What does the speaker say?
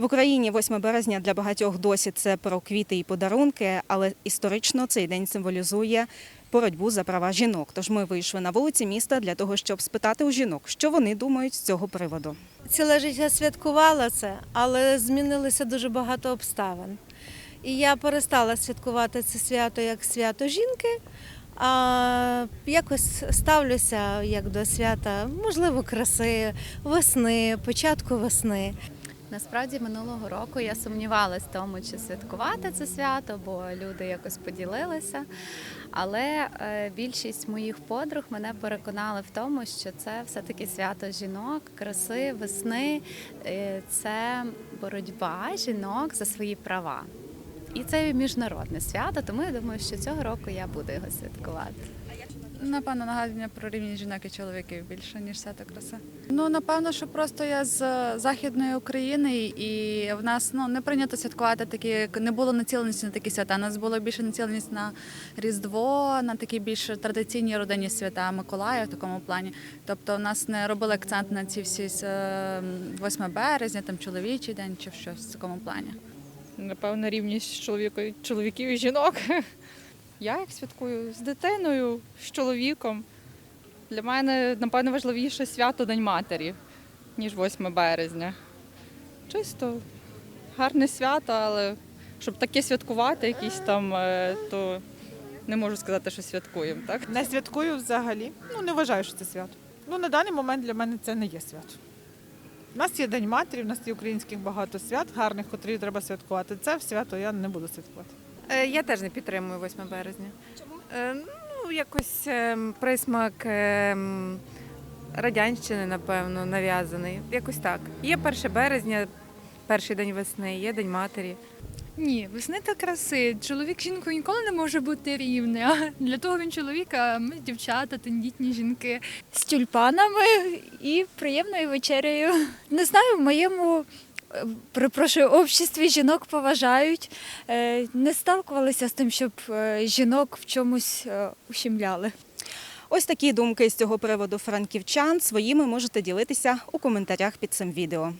В Україні 8 березня для багатьох досі це про квіти і подарунки, але історично цей день символізує боротьбу за права жінок. Тож ми вийшли на вулиці міста для того, щоб спитати у жінок, що вони думають з цього приводу. Ціле життя святкувала це, але змінилося дуже багато обставин. І я перестала святкувати це свято як свято жінки, а якось ставлюся як до свята, можливо, краси, весни, початку весни. Насправді минулого року я сумнівалась в тому, чи святкувати це свято, бо люди якось поділилися. Але е, більшість моїх подруг мене переконали в тому, що це все-таки свято жінок, краси, весни, Е, це боротьба жінок за свої права. І це міжнародне свято, тому я думаю, що цього року я буду його святкувати. Напевно, нагадування про рівність жінок і чоловіків більше, ніж свято краси. Ну, напевно, що просто я з Західної України, і в нас ну, не прийнято святкувати такі, не було націленості на такі свята. У нас було більше націленість на Різдво, на такі більш традиційні родинні свята Миколая в такому плані. Тобто, в нас не робили акцент на ці всі е, 8 березня, там чоловічий день чи щось в такому плані. Напевно, рівність чоловіків і жінок. Я як святкую з дитиною, з чоловіком. Для мене, напевно, важливіше свято День матері, ніж 8 березня. Чисто гарне свято, але щоб таке святкувати, якісь там, е, то не можу сказати, що святкуємо. Так? Не святкую взагалі. Ну, не вважаю, що це свято. Ну, на даний момент для мене це не є свято. У нас є День матері, у нас є українських багато свят, гарних, котрі треба святкувати. Це свято я не буду святкувати. Е, Я теж не підтримую 8 березня. Чому? Ну, якось ем, присмак ем, радянщини, напевно, нав'язаний. Якось так. Є 1 березня, перший день весни, є День матері. Ні, весни та краси. Чоловік жінкою ніколи не може бути рівний. А для того він чоловік, а ми дівчата, тендітні жінки. з тюльпанами і приємною вечерею. Не знаю, в моєму перепрошую, обществі жінок поважають. Е, Не сталкувалися з тим, щоб е, жінок в чомусь е, ущемляли. Ось такі думки з цього приводу франківчан. Своїми можете ділитися у коментарях під цим відео.